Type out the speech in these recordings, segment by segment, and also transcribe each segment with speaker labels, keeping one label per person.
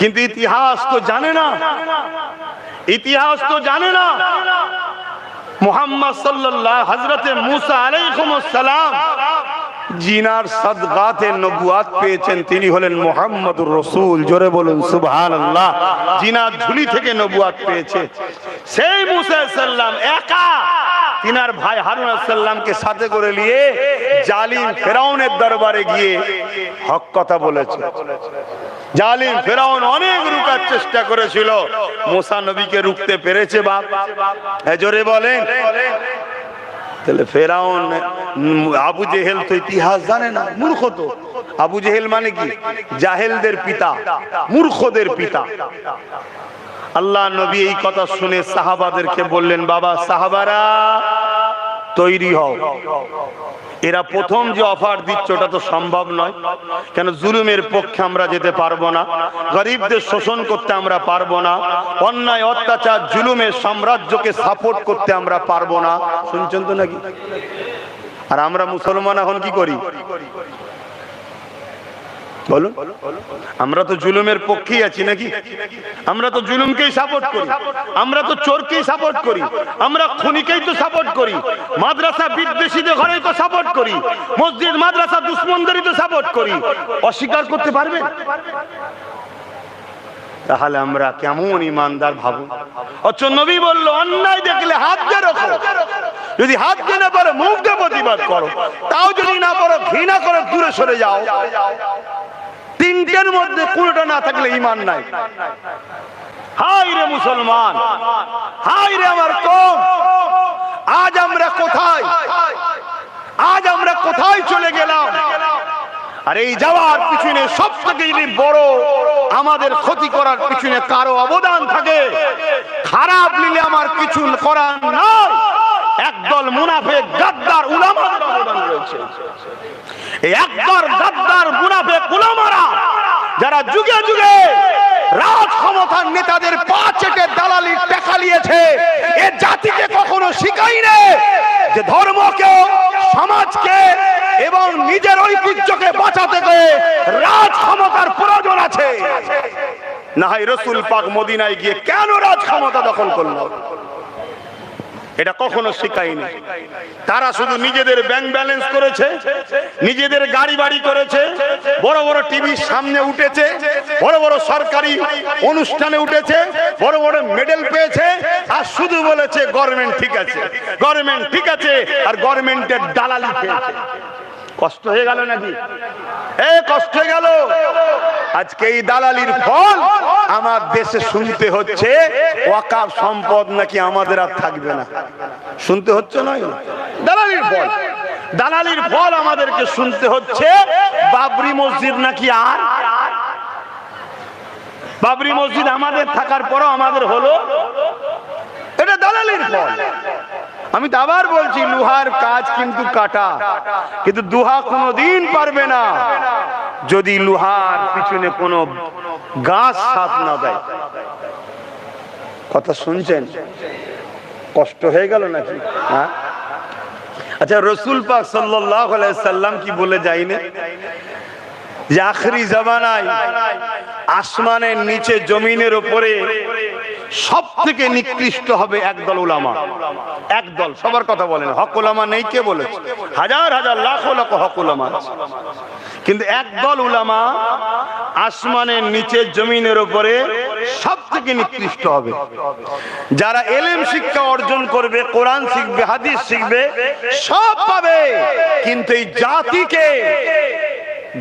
Speaker 1: কিন্তু ইতিহাস তো জানে না। ইতিহাস তো জানে না। মোহাম্মদ সাল্লাল্লাহ হজরতে মুসা আলাইকুম সালাম জিনার সদগাতে নবুয়াত পেয়েছেন। তিনি হলেন মোহাম্মদুর রসুল। জোরে বলুন সুবহান আল্লাহ জিনার ঝুলি থেকে নবুয়াত পেয়েছে। সেই মুসা সাল্লাম একা তিনার ভাই হারুন সাল্লামকে সাথে করে নিয়ে জালিম ফেরাউনের দরবারে গিয়ে হক কথা বলেছে। জালিম ফেরাউন অনেক রুকার চেষ্টা করেছিল। মোসা নবীকে রুখতে পেরেছে বাপ। হ্যাঁ, জোরে বলেন। তাহলে ফেরাউন আবু জেহেল তো ইতিহাস জানে না মূর্খ তো। আবু জেহেল মানে কি? জাহেলদের পিতা মূর্খদের পিতা। আল্লাহ নবী এই কথা শুনে সাহাবাদেরকে বললেন বাবা সাহাবারা তৈরি হও। এরা প্রথম যে অফার দিচ্ছে ওটা তো সম্ভব নয়। কেন জুলুমের পক্ষে আমরা যেতে পারব না? গরিবদের শোষণ করতে আমরা পারব না। অন্যায় অত্যাচার জুলুমের সাম্রাজ্যকে সাপোর্ট করতে আমরা পারব না। শুনছেন তো নাকি? আর আমরা মুসলমান এখন কি করি? বলুন। আমরা তো জুলুমের পক্ষেই আছি নাকি? আমরা তো জুলুমকেই সাপোর্ট করি। আমরা তো চোরকেই সাপোর্ট করি। আমরা খুনিকেই তো সাপোর্ট করি। মাদ্রাসা বিদ্বেষীদের ঘরেই তো সাপোর্ট করি। মসজিদ, মাদ্রাসা দুশ্মনদেরই তো সাপোর্ট করি। অস্বীকার করতে পারবেন? তাহলে আমরা কেমন ইমানদার ভাবুন? অচ্ছ নবী বলল, অন্যায় দেখলে হাত দিয়ে রাখো। যদি হাত দিয়ে না পারো, মুখ দিয়ে প্রতিবাদ করো। তাও যদি না পারো, ঘৃণা করে দূরে সরে যাও। তিনটের মধ্যে কোনোটা না থাকলে ইমান নাই। হাই রে মুসলমান হাই রে আমার কম। আজ আমরা কোথায়? আজ আমরা কোথায় চলে গেলাম? আর এই যাওয়ার পিছনে সব থেকে যদি বড় আমাদের ক্ষতি করার পিছনে কারও অবদান থাকে, খারাপ নিলে আমার কিছু করার নয় একদল মুনাফে গাদ্দার উলামাদের অবদান রয়েছে। এই একদল গাদ্দার মুনাফে উলামারা যারা যুগে যুগে রাজ ক্ষমতার নেতাদের পা চেটে দালালি টাকা নিয়েছে এ জাতিকে কখনো শিখাইনি যে ধর্মকে, সমাজকে এবং নিজের ঐতিহ্যকে বাঁচাতে গিয়ে রাজ ক্ষমতার প্রয়োজন আছে। না হয় রসুল পাক মদিনায় গিয়ে কেন রাজ ক্ষমতা দখল করল? এটা কখনো শিখায়নি। তারা শুধু নিজেদের ব্যাংক ব্যালেন্স করেছে, নিজেদের গাড়ি বাড়ি করেছে, বড় বড় টিভির সামনে উঠেছে, বড় বড় সরকারি অনুষ্ঠানে উঠেছে, বড় বড় মেডেল পেয়েছে, আর শুধু বলেছে গভর্নমেন্ট ঠিক আছে গভর্নমেন্ট ঠিক আছে, আর গভর্নমেন্টের দালালি পেয়েছে। কষ্ট হয়ে গেল নাকি? এ, কষ্ট হয়ে গেল। আজকে এই দালালির ফল আমার দেশে শুনতে হচ্ছে ওয়াকাফ সম্পদ নাকি আমাদের আর থাকবে না। শুনতে হচ্ছে নয়? দালালির ফল। দালালির ফল আমাদেরকে শুনতে হচ্ছে, বাবরি মসজিদ নাকি আর? বাবরি মসজিদ আমাদের থাকার পরও আমাদের হলো। এটা দালালির ফল। আমি তো আবার বলছি, লোহার কাজ কিন্তু কাটা। কিন্তু দুহা কোনোদিন পারবে না। যদি লোহার পিছনে কোনো গাছ সাথ না দেয়। কথা শুনছেন? কষ্ট হয়ে গেল নাকি? হ্যাঁ? আচ্ছা রসুল পাক সাল্লাম কি বলে যাইনে? যে আখরি জামানায় আসমানের নিচে জমিনের উপরে সব থেকে নিকৃষ্ট হবে একদল উলামা। একদল, সবার কথা বলেন। হক উলামা নেই কে বলেছে? হাজার হাজার, লাখ লাখ হক উলামা। কিন্তু একদল উলামা আসমানের নিচে, জমিনের উপরে সব থেকে নিকৃষ্ট হবে। যারা এলেম শিক্ষা অর্জন করবে, কোরআন শিখবে, হাদিস শিখবে, সব পাবে। কিন্তু এই জাতিকে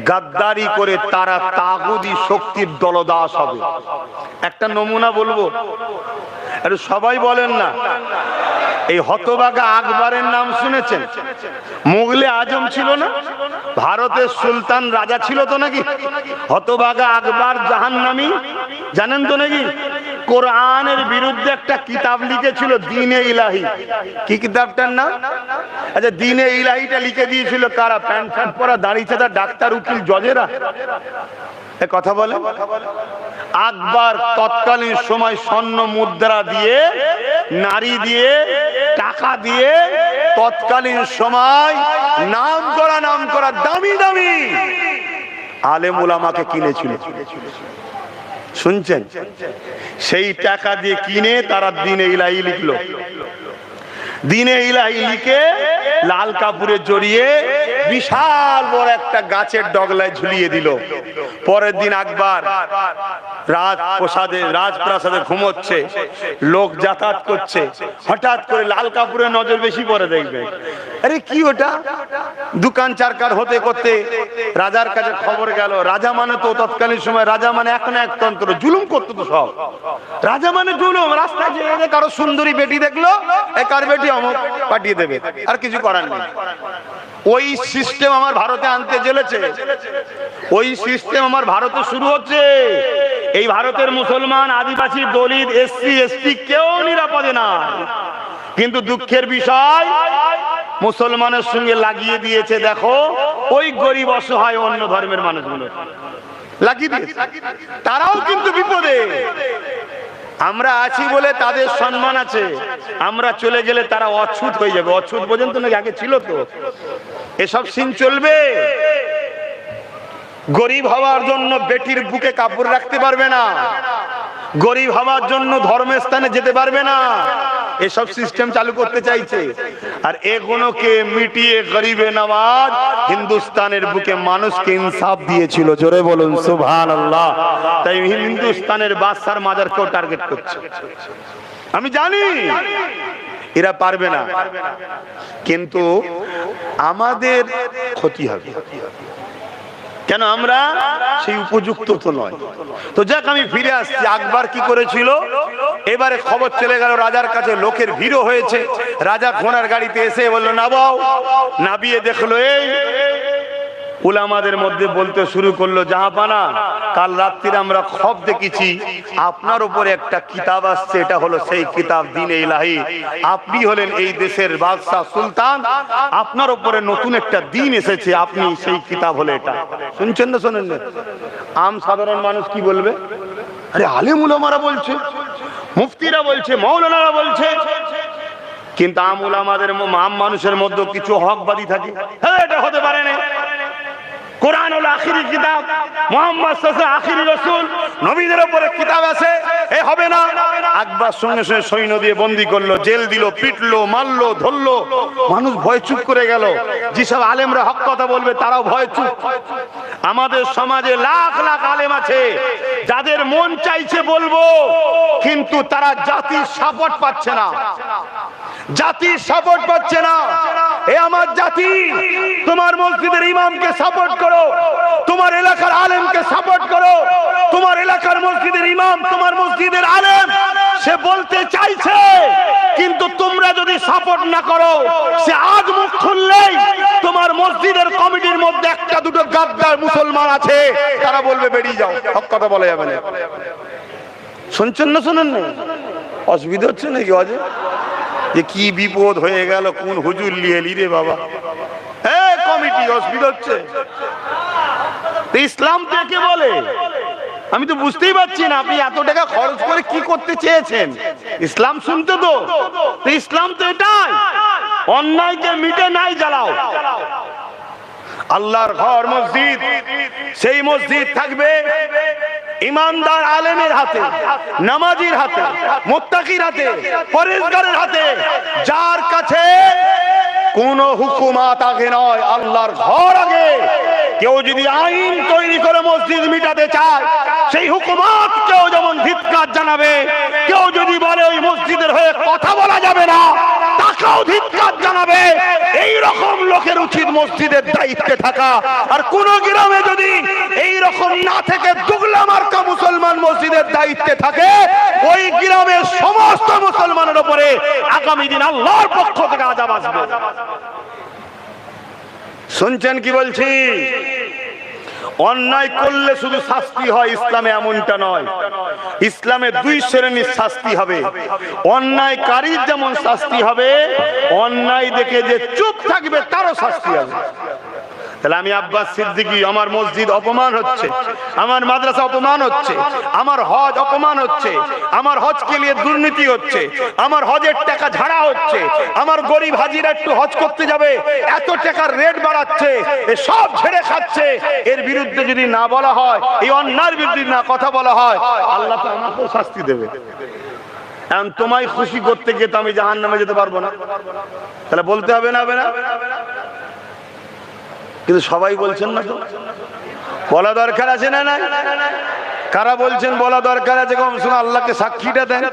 Speaker 1: গাদ্দারি করে তারা তাগুদি শক্তির দলদাস হবে। একটা নমুনা বলব? আরে সবাই বলেন না। এই হতবাগা আকবরের নাম শুনেছেন? মুগলে আজম ছিল না? ভারতের সুলতান রাজা ছিল তো নাকি? হতবাগা আকবর জাহান্নামী? জানেন তো নাকি? কোরআনের বিরুদ্ধে একটা কিতাব লিখেছিল, দিনে ইলাহি। কি কিতাবটার নাম? আচ্ছা দিনে ইলাহিটা লিখে দিয়েছিল কারা? প্যান্ট শার্ট পরা দাঁড়িয়ে তার ডাক্তার, উকিল, জজেরা। কথা বলে আকবর তৎকালীন সময় স্বর্ণ মুদ্রা দিয়ে, নারী দিয়ে, টাকা দিয়ে, তৎকালীন সময় নাম করা নাম করা, দামি দামি। আলেম ওলামাকে কিনেছিল। শুনছেন? সেই টাকা দিয়ে কিনে তারা দিনে ইলাই লিখলো। দিনে ইলাহি লিখে লাল কাপড়ে জড়িয়ে বিশাল বড় একটা গাছের ডগলায় ঝুলিয়ে দিল। পরের দিন আকবর রাজ প্রসাদে রাজপ্রাসাদে ঘুমোচ্ছে। লোক যাতায়াত করছে। হঠাৎ করে লাল কাপড়ের নজর বেশি পরে দেখবে। আরে কি ওটা? দোকান চারকার হতে করতে রাজার কাছে খবর গেল। রাজা মানে তো তৎকালীন সময় রাজা মানে এখন একতন্ত্র জুলুম করতো তো সব। রাজা মানে জুলুম। রাস্তায় যে কারও সুন্দরী বেটি দেখল, এ কার বেটি? অমুক পাঠিয়ে দেবে। আর কিছু করার নেই। ওই সিস্টেম আমার ভারতে আনতে চলেছে। ওই সিস্টেম আমার ভারতে শুরু হচ্ছে। এই ভারতের মুসলমান, আদিবাসী, দলিত, এসসি, এসটি কেউ নিরাপদে না। কিন্তু দুঃখের বিষয়, মুসলমানের সঙ্গে লাগিয়ে দিয়েছে, দেখো, ওই গরিব, অসহায়, অন্য ধর্মের মানুষগুলো। লাগিয়ে দিয়েছে। তারাও কিন্তু বিপদে। আমরা আছি বলে তাদের সম্মান আছে। আমরা চলে গেলে তারা অছুত হয়ে যাবে। অছুত পর্যন্ত নাকি আগে ছিল তো? এসব সিন চলবে। গরিব হওয়ার জন্য বেটির বুকে কাপড় রাখতে পারবে না। গরিব হওয়ার জন্য ধর্মের স্থানে যেতে পারবে না। এসব সিস্টেম চালু করতে চাইছে। আর এগুলোকে মিটিয়ে গরিবে নওয়াজ হিন্দুস্তানের বুকে মানুষকে ইনসাফ দিয়েছিল। জোরে বলুন সুবহান আল্লাহ তাই হিন্দুস্তানের বাদশার মাজারকেও টার্গেট করছে। আমি জানি, এরা পারবে না। কিন্তু আমাদের ক্ষতি হবে। কেন আমরা? সেই উপযুক্ত তো নয়। তো যাক, আমি ফিরে আসছি। আকবর কি করেছিল? এবারে খবর চলে গেল, রাজার কাছে লোকের ভিড়ও হয়েছে। রাজা ঘোড়ার গাড়িতে এসে বলল নাবাও নাবিয়ে দেখল, এই উলামাদের মধ্যে বলতে শুরু করল, জাহাপানা, কাল রাত্রিরে আমরা খব দেখেছি। আপনার উপরে একটা কিতাব আসছে, এটা হলো সেই কিতাব দিন ইলাহি। আপনি হলেন এই দেশের বাদশাহ সুলতান। আপনার উপরে নতুন একটা দিন এসেছে, আপনি সেই কিতাব হলে এটা। শুনছেন না শোনেন না? আম সাধারণ মানুষ কি বলবে? আরে আলেম উলামারা বলছে, মুফতিরা বলছে, মৌলানারা বলছে। কিন্তু আম উলামাদের ম- আম মানুষের মধ্যে কিছু হকবাদী থাকে। হ্যাঁ এটা হতে পারে না। কোরআন হলো আখিরি কিতাব, মোহাম্মদ আখিরি রাসূল নবীদের উপরে কিতাব আছে, এ হবে না। আকবর সঙ্গে সঙ্গে সৈন্য দিয়ে বন্দি করল, জেল দিল, পিটলো, মারলো, ধরলো। মানুষ ভয় চুপ করে গেল। যেসব আলেমরা হক কথা বলবে, তারাও ভয় চুপ। আমাদের সমাজে লাখ লাখ আলেম আছে, যাদের মন চাইছে বলব, কিন্তু তারা জাতির সাপোর্ট পাচ্ছে না। জাতির সাপোর্ট পাচ্ছে না। এ আমার জাতি, তোমার মসজিদের ইমামকে সাপোর্ট করো, তোমার এলাকার আলেমকে সাপোর্ট করো, তোমার এলাকার মসজিদের ইমাম, তোমার মসজিদের আলেম, সে বলতে চাইছে, কিন্তু তোমরা যদি সাপোর্ট না করো, সে আজ মুখ খুললেই তোমার মসজিদের কমিটির মধ্যে একটা দুটো গাদ্দার মুসলমান আছে। তারা বলবে, বেরিয়ে যাও সব কথা বলা যাবে না। শুনছেন না, শুনেন না অসুবিধা হচ্ছে নাকি অজয় যে কি বিপদ হয়ে গেল, কোন হুজুর লিয়ে রে বাবা? হ্যাঁ কমিটি অসুবিধা হচ্ছে। ইসলাম তো বলে। আমি তো বুঝতেই পারছি না আপনি এত টাকা খরচ করে কি করতে চেয়েছেন? ইসলাম শুনতে তো। তো ইসলাম তো এটাই। অন্যায়কে মিটে নাই জ্বালাও। আল্লাহর ঘর মসজিদ, সেই মসজিদ থাকবে। ইমানদার আলেমের হাতে, নামাজির হাতে, মোত্তাকির হাতে পরেশগারের হাতে, যার কাছে কোন হুকুমাত আগে নয়, আল্লাহর ঘর আগে। কেউ যদি আইন তৈরি করে মসজিদ মিটাতে চায়, সেই হুকুমাত কেউ যেমন ধিৎকার জানাবে, কেউ যদি বলে ওই মসজিদের হয়ে কথা বলা যাবে না, তাকেও ধিৎকার জানাবে। এই রকম লোকের উচিত মসজিদের দায়িত্বে থাকা। আর কোন গ্রামে যদি এই রকম না থেকে দুগলা মার্কা মুসলমান মসজিদের দায়িত্বে থাকে, ওই গ্রামের সমস্ত মুসলমানের উপরে আগামী দিন আল্লাহর পক্ষ থেকে আজাব আসবে। শুনছেন কি বলছি? অন্যায় করলে শুধু শাস্তি হয়, ইসলামে এমনটা নয়। ইসলামে দুই শ্রেণির শাস্তি হবে। অন্যায়কারীর যেমন শাস্তি হবে, অন্যায় দেখে যে চুপ থাকবে, তারও শাস্তি হবে। তাহলে আমি আব্বাস সিদ্দিকী, আমার মসজিদ অপমান হচ্ছে, আমার মাদ্রাসা অপমান হচ্ছে, আমার হজ অপমান হচ্ছে, আমার হজকে নিয়ে দুর্নীতি হচ্ছে, আমার হজের টাকা ঝাড়া হচ্ছে, আমার গরিব হাজিরা একটু হজ করতে যাবে, এত টাকার রেট বাড়াচ্ছে সব ছেড়ে খাচ্ছে। এর বিরুদ্ধে যদি না বলা হয়, এই অন্যায়ের বিরুদ্ধে না কথা বলা হয়, আল্লাহ তো আমাকেও শাস্তি দেবে। এখন তোমায় খুশি করতে গিয়ে তো আমি জাহান নামে যেতে পারব না। তাহলে বলতে হবে না হবে না? কিন্তু সবাই বলছেন না তো। বলা দরকার আছে না না কারা বলছেন বলা দরকার আছে? কম শুনে আল্লাহকে সাক্ষীটা দেন।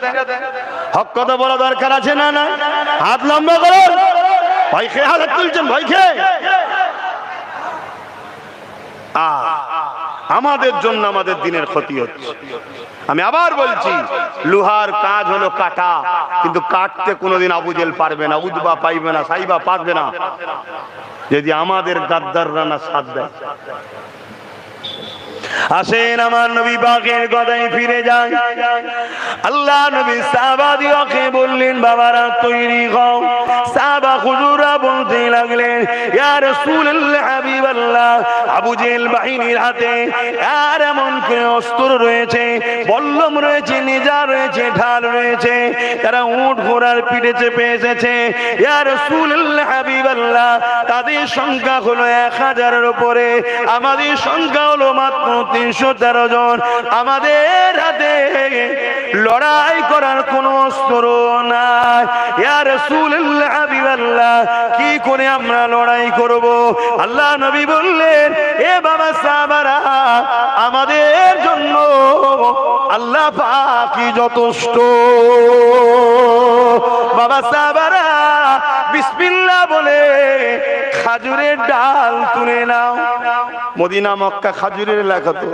Speaker 1: হক কথা বলা দরকার আছে না না হাত লম্বা করুন। ভাই খেয়ে হাত তুলছেন ভাই খেয়ে। আমাদের জন্য আমাদের দিনের ক্ষতি হচ্ছে। আমি আবার বলছি, লোহার কাজ হলো কাটা, কিন্তু কাটতে কোনোদিন আবুজেল পারবে না, উদবা পাইবে না, সাইবা পারবে না। যদি আমাদের গাদ্দাররা না সাথ দেয়। আসেন আমার নবী বাগের গদায় ফিরে যান। আল্লাহ নবী সাহাবাদিওকে বললেন, বাবারা, তৈরি হও। সাহাবা বলতে লাগলেন, ইয়া রাসূলুল্লাহ, হাবিবাল্লাহ, আবু জেল বাহিনীর হাতে আর এমন অস্ত্র রয়েছে, বল্লম রয়েছে নিজা রয়েছে, ঢাল রয়েছে, তারা উট ঘোড়ার পিঠে চেপে এসেছে। ইয়া রাসূলুল্লাহ, হাবিবাল্লাহ, তাদের সংখ্যা হলো এক হাজারের উপরে, আমাদের সংখ্যা হলো মাত্র তিনশো তেরো জন। আমাদের হাতে লড়াই করার কোন অস্ত্র নাই। কি করে আমরা লড়াই করব? আল্লাহ নবী বললেন, এ বাবা সাহাবারা, আমাদের জন্য আল্লাহ পাকি যথেষ্ট। বাবা সাহাবারা, বিসমিল্লাহ বলে খাজুরের ডাল তুলে নাও। মদিনা, মক্কা খাজুরের এলাকা তো।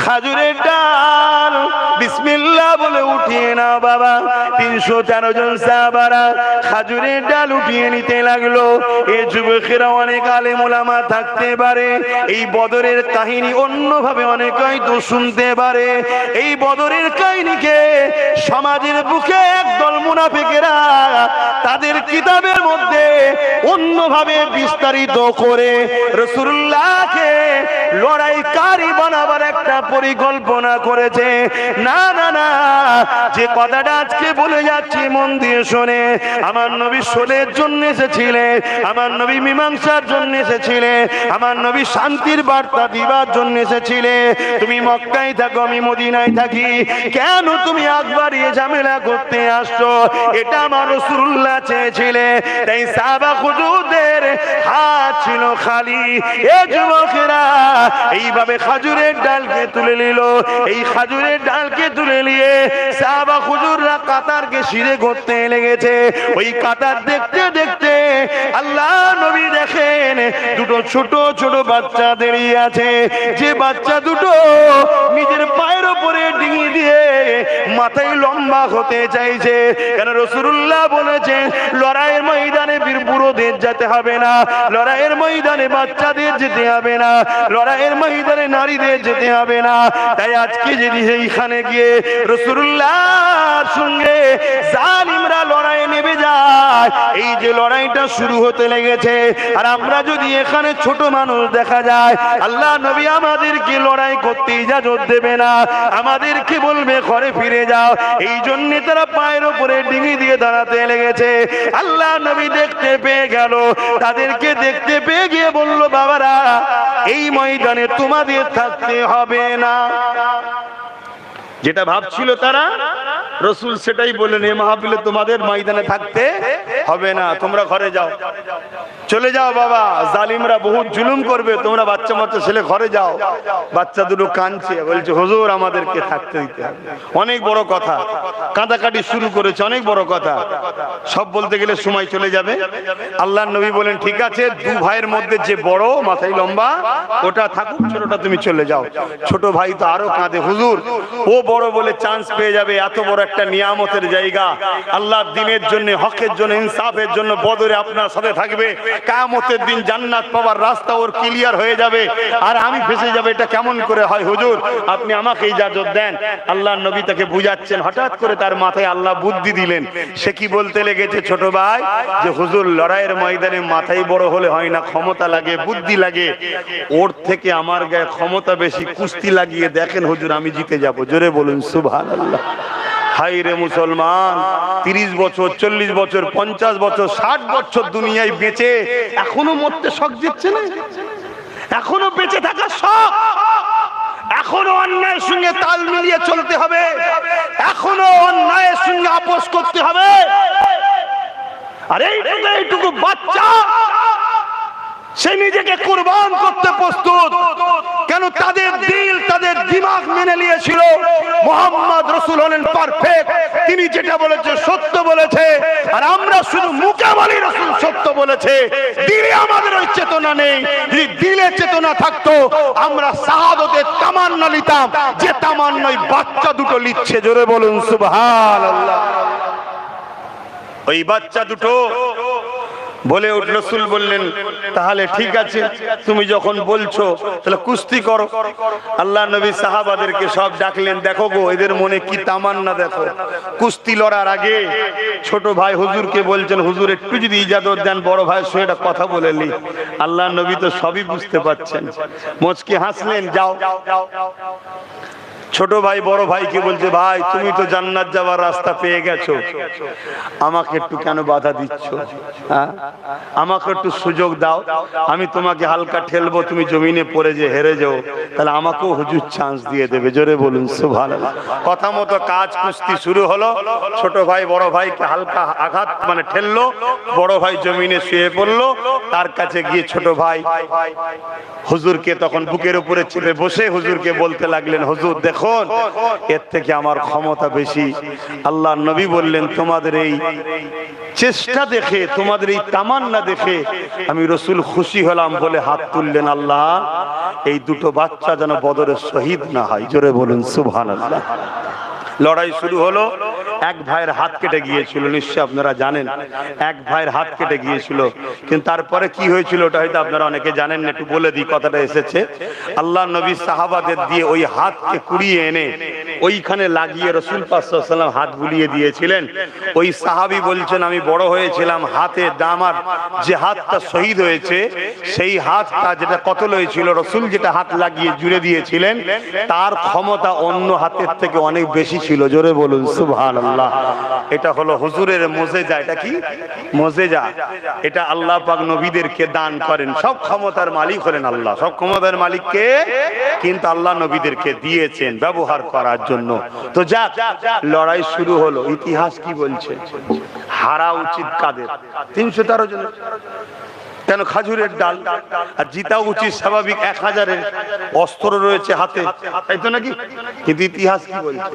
Speaker 1: খাজুরের ডাল, বিসমিল্লাহ বলে উঠিয়ে নাও বাবা। তিনশো তেরো জন সাহাবারা খাজুরের ডাল উঠিয়ে নিতে লাগল। এ যুবকেরা অনেক আলেমুলামা থাকতে পারে। এই বদরের কাহিনী অন্যভাবে অনেক হয়তো শুনতে পারে। এই বদরের কাহিনীকে সমাজের বুকে একদল মুনাফিকেরা তাদের কিতাবের মধ্যে অন্যভাবে বিস্তারিত করে রসুল্লাহকে লড়াইকারী বানাবার একটা পরিকল্পনা করেছে। না না না, যে কথাটা আজকে বলে যাচ্ছি মন দিয়ে শোনে, আমার নবী শোনের জন্য এসেছিলে, আমার নবী মীমাংসার জন্য এসেছিলে, আমার নবী শান্তির বার্তা দিবার জন্য এসেছিলে। তুমি মক্কায় থাকো, আমি মদিনায় থাকি। কেন তুমি আকবরিয়ে ঝামেলা করতে আসছো? এটা আমার রসুল্লাহ চেয়েছিলে। তাই সাবা খুজুদের হাত ছিল খালি। এ যুবকেরা এইভাবে খাজুরের ডালকে তুলে নিল। এই খাজুরের ডালকে তুলে নিয়ে সাবা খুজুররা কাতারকে শিরে করতে লেগেছে। ওই কাতার দেখতে দেখতে আল্লাহ নবী দেখেন দুটো ছোট ছোট বাচ্চা দাঁড়িয়ে আছে। যে বাচ্চা দুটো নিজের পায়ের উপরে ডিঙি দিয়ে মাথায় লম্বা হতে চাইছে। কেন রসুল্লাহ বলেছেন, লড়াইয়ের ময়দানে বীর বুড়োদের যেতে হবে না। লড়াইয়ের ময়দানে বাচ্চাদের যেতে হবে না, লড়াইয়ের ময়দানে নারীদের যেতে হবে না। তাই আজকে যদি এইখানে গিয়ে রসুল্লাহর সঙ্গে জালিমরা লড়াই নেমে যায়, এই যে লড়াইটা শুরু হতে লেগেছে, আর আমরা যদি এখানে ছোট মানুষ দেখা যায়, আল্লাহ নবী আমাদেরকে লড়াই করতে ইজাজত দেবে না, আমাদেরকে বলবে, ঘরে ফিরে যাও। এই জন্য তারা পায়ের উপরে ডিঙি দিয়ে দাঁড়াতে লেগেছে। আল্লাহ নবী দেখতে পেয়ে গেল, তাদেরকে দেখতে পেয়ে গিয়ে বলল, বাবারা, এই ময়দানে তোমাদের থাকতে হবে না। যেটা ভাবছিল তারা, রসুল সেটাই বললেন, এ মাহফিলে তোমাদের ময়দানে থাকতে হবে না, তোমরা ঘরে যাও। চলে যাও বাবা, জালিমরা বহুত জুলুম করবে, তোমরা বাচ্চা বাচ্চা ছেলে ঘরে যাও। বাচ্চা দুটো কাঁদছে, বলছে, হুজুর, আমাদেরকে থাকতে দিতে অনেক বড় কথা। কাঁদাকাটি শুরু করেছে, অনেক বড় কথা। সব বলতে গেলে সময় চলে যাবে। আল্লাহ নবী বলেন, ঠিক আছে, দু ভাইয়ের মধ্যে যে বড়, মাথায় লম্বা, ওটা থাকুক, ছোটটা তুমি চলে যাও। ছোট ভাই তো আরও কাঁদে, হুজুর, ও বড় বলে চান্স পেয়ে যাবে, এত বড় একটা নিয়ামতের জায়গা। আল্লাহ দিনের জন্য, হকের জন্য, ইনসাফের জন্য বদরে আপনার সাথে থাকবে। কায়ামতের দিন জান্নাত পাওয়ার রাস্তা ওর ক্লিয়ার হয়ে যাবে। আর আমি ফেসে যাবে, এটা কেমন করে হয় হুজুর? আপনি আমাকে ইজাজত দেন। আল্লাহ নবী তাকে বুঝাচ্ছেন। হঠাৎ করে তার মাথায় আল্লাহ বুদ্ধি দিলেন। সে কি বলতে লেগেছে ছোট ভাই? যে হুজুর, লড়াইয়ের ময়দানে মাথায় বড় হলে হয় না, ক্ষমতা লাগে, বুদ্ধি লাগে। ওর থেকে আমার গায়ে ক্ষমতা বেশি, কুস্তি লাগিয়ে দেখেন হুজুর, আমি জিতে যাব। জোরে বলুন সুভান আল্লাহ হাই রে মুসলমান, তিরিশ বছর, চল্লিশ বছর, পঞ্চাশ বছর, ষাট বছর দুনিয়ায় বেঁচে এখনও মরতে শখ দিচ্ছে না? এখনও বেঁচে থাকার শখ? এখনও অন্যায়ের সঙ্গে তাল মিলিয়ে চলতে হবে? এখনও অন্যায়ের সঙ্গে আপোষ করতে হবে? আর এইটুকু এইটুকু বাচ্চা সে নিজেকে কুরবান করতে প্রস্তুত। কেন তাদের দিল তাদের দিমাগ মেনে নিয়েছিল। মোহাম্মদ রসুল হলেন পারফেক্ট তিনি যেটা বলেছে সত্য বলেছে। আর আমরা শুধু মুখে বলি রসুল সত্য বলেছে। দিলে আমাদের ওই চেতনা নেই। যদি দিলে চেতনা থাকতো, আমরা শাহাদতের তামান্না নিতাম। যে তামান্নাই বাচ্চা দুটো লিখছে, জোরে বলুন সুবহান ওই বাচ্চা দুটো বলে রসুল বললেন, তাহলে ঠিক আছে, তুমি যখন বলছো, তাহলে কুস্তি করো। আল্লাহ নবী সাহাবাদেরকে সব ডাকলেন, দেখো গো, এদের মনে কি তামান্না দেখো। কুস্তি লড়ার আগে ছোট ভাই হুজুরকে বলছেন, হুজুর, একটু যদি ইজাজত দেন, বড় ভাই সে একটা কথা বলে নি আল্লাহ নবী তো সবই বুঝতে পাচ্ছেন মোচকে হাসলেন, যাও। ছোট ভাই, বড় ভাইকে বলছে, ভাই, তুমি তো জান্নাত যাওয়ার রাস্তা পেয়ে গেছো। আমাকে একটু কেন বাধা দিচ্ছ? হ্যাঁ? আমাকে একটু সুযোগ দাও। আমি তোমাকে হালকা ঠেলবো, তুমি জমিনে পড়ে যে হেরে যাও। তাহলে আমাকেও হুজুর চান্স দিয়ে দেবে। জোরে বলুন সুভান কথা মতো কাজ কুস্তি শুরু হলো। ছোট ভাই, বড় ভাইকে হালকা আঘাত মানে ঠেললো। বড় ভাই জমিনে শুয়ে পড়ল। তার কাছে গিয়ে ছোট ভাই হুজুরকে তখন বুকের উপরে চেপে বসে হুজুরকে বলতে লাগলেন, হুজুর দেখুন, এর থেকে আমার ক্ষমতা বেশি। আল্লাহ নবী বললেন, তোমাদের এই চেষ্টা দেখে, তোমাদের এই তামান্না দেখে আমি রসুল খুশি হলাম বলে হাত তুললেন আল্লাহ। এই দুটো বাচ্চা যেন বদরের শহীদ না হয়। জোরে বলুন সুভান আল্লাহ লড়াই শুরু হলো। এক ভাইয়ের হাত কেটে গিয়েছিল নিশ্চয় আপনারা জানেন। এক ভাইয়ের হাত কেটে গিয়েছিল। কিন্তু তারপরে কি হয়েছিল ওটা হয়তো আপনারা অনেকে জানেন না, একটু বলে দিই, কথাটা এসেছে। আল্লাহ নবী সাহাবাদের দিয়ে ওই হাতকে কুড়িয়ে এনে ওইখানে লাগিয়ে রসুল পাশাল্লাম হাত বুলিয়ে দিয়েছিলেন। ওই সাহাবি বলছেন, আমি বড় হয়েছিলাম, হাতে দামার যে হাতটা শহীদ হয়েছে, সেই হাতটা যেটা কতল হয়েছিল, রসুল যেটা হাত লাগিয়ে জুড়ে দিয়েছিলেন, তার ক্ষমতা অন্য হাতের থেকে অনেক বেশি ছিল। জোরে বলুন সুবহান আল্লাহ। এটা হলো হুজুরের মোজেজা, এটা কি? মোজেজা। এটা আল্লাহ পাক নবীদেরকে দান করেন। সব ক্ষমতার মালিক হলেন আল্লাহ। সব ক্ষমতার মালিককে কিন্তু আল্লাহ নবীদেরকে দিয়েছেন ব্যবহার করার জন্য। তো যাক, লড়াই শুরু হলো। ইতিহাস কি বলছে? হারা উচিত কাদের? তিনশো তেরো জন কেন খাজুরের ডাল? আর জিতা উচিত স্বাভাবিক এক হাজারের অস্ত্র রয়েছে হাতে। তাই তো নাকি? কিন্তু ইতিহাস কি বলছে?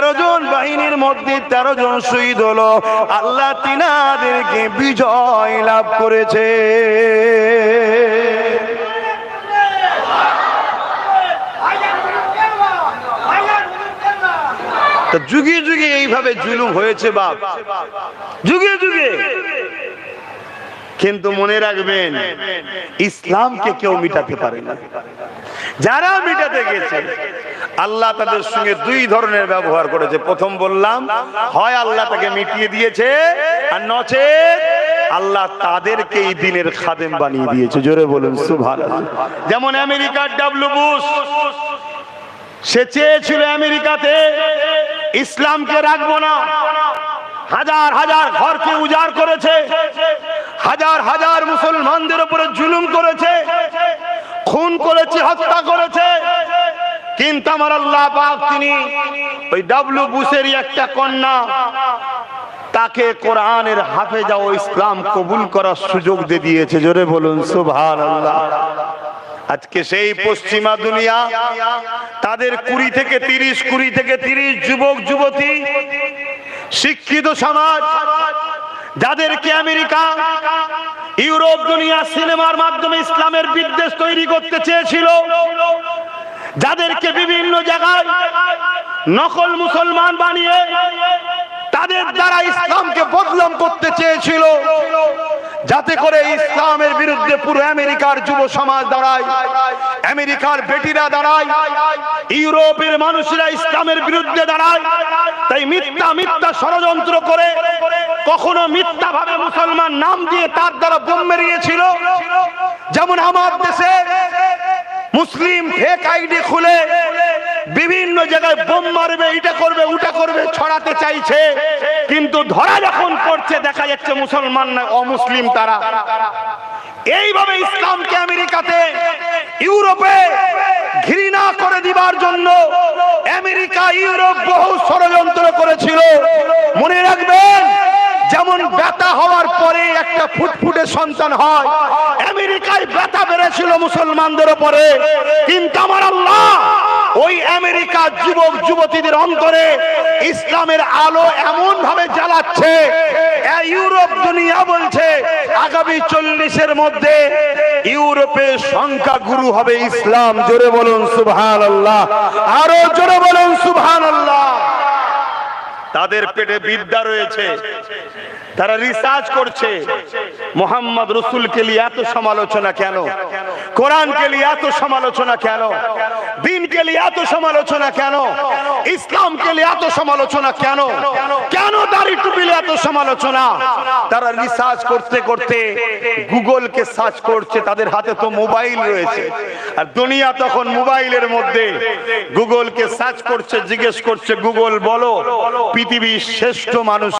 Speaker 1: জন বাহিনীর মধ্যে তেরো জন শহীদ হলো। আল্লাহ তিনাদেরকে বিজয় লাভ করেছে। যুগে যুগে এইভাবে জুলুম হয়েছে বাপ। যুগে যুগে। কিন্তু মনে রাখবেন, ইসলামকে কেউ মিটাতে পারে না। যারা মিটাতে গেছে, আল্লাহ তাদের সঙ্গে দুই ধরনের ব্যবহার করেছে। প্রথম বললাম, হয় আল্লাহ তাকে মিটিয়ে দিয়েছে আর নচে আল্লাহ তাদেরকে এই দিনের খাদেম বানিয়ে দিয়েছে। জোরে বলুন সুভান যেমন আমেরিকার ডাব্লু বুশ, সে চেয়েছিল আমেরিকাতে ইসলামকে রাখব না। হাজার হাজার ঘরকে উজাড় করেছে, হাজার হাজার মুসলমানদের উপরে জুলুম করেছে খুন করেছে, হত্যা করেছে। কিন্তু আমার আল্লাহ পাক তিনি ওই ডাব্লু বুশেরই একটা কন্যা, তাকে কোরআনের হাফেজা ও ইসলাম কবুল করার সুযোগ দিয়ে দিয়েছে। জোরে বলুন সুভান আজকে সেই পশ্চিমা দুনিয়া, তাদের কুড়ি থেকে তিরিশ, কুড়ি থেকে তিরিশ যুবক, যুবতী, শিক্ষিত সমাজ, যাদেরকে আমেরিকা ইউরোপ দুনিয়া সিনেমার মাধ্যমে ইসলামের বিদ্বেষ তৈরি করতে চেয়েছিল। যাদেরকে বিভিন্ন জায়গায় নকল মুসলমান বানিয়ে তাদের দ্বারা ইসলামকে বদলাম করতে চেয়েছিল। যাতে করে ইসলামের বিরুদ্ধে পুরো আমেরিকার যুব সমাজ দাঁড়ায়, আমেরিকার বেটিরা দাঁড়ায়, ইউরোপের মানুষরা ইসলামের বিরুদ্ধে দাঁড়ায়। তাই মিথ্যা মিথ্যা ষড়যন্ত্র করে কখনো মিথ্যা ভাবে মুসলমান নাম দিয়ে তার দ্বারা বোম মেরিয়েছিল। যেমন আমার দেশে মুসলিম ফেক আইডি খুলে বিভিন্ন জায়গায় বোম মারবে এটা করবে, ওটা করবে, ছড়াতে চাইছে। কিন্তু ধরা যখন পড়ছে, দেখা যাচ্ছে মুসলমান না অমুসলিম তারা। এইভাবে ইসলামকে আমেরিকাতে, ইউরোপে ঘৃণা করে দিবার জন্য আমেরিকা, ইউরোপ বহু ষড়যন্ত্র করেছিল। মনে রাখবেন যেমন ব্যথা হওয়ার পরে একটা ফুটফুটে সন্তান হয়, আমেরিকায় ব্যথা বেড়েছিল মুসলমানদের উপরে। কিন্তু আমার আল্লাহ, ওই আমেরিকা যুবক, যুবতীদের অন্তরে ইসলামের আলো এমন ভাবে জ্বালাচ্ছে ইউরোপ দুনিয়া বলছে, আগামী চল্লিশের মধ্যে ইউরোপের সংখ্যা গুরু হবে ইসলাম। জোরে বলুন সুবহান আল্লাহ আরও জোরে বলুন সুবহান আল্লাহ তাদের পেটে বিদ্যা রয়েছে। তারা রিসার্চ করছে, মোহাম্মদ রসুলকে নিয়ে এত সমালোচনা কেন? কোরআনকে নিয়ে এত সমালোচনা কেন? দিনকে নিয়ে এত সমালোচনা কেন? ইসলামকে নিয়ে এত সমালোচনা কেন? কেন দাড়ি টুপিলে এত সমালোচনা? তারা রিসার্চ করতে করতে গুগলকে সার্চ করছে, তাদের হাতে তো মোবাইল রয়েছে। আর দুনিয়া তখন মোবাইলের মধ্যে। গুগলকে সার্চ করছে, জিজ্ঞেস করছে, গুগল, বলো, পৃথিবীর শ্রেষ্ঠ মানুষ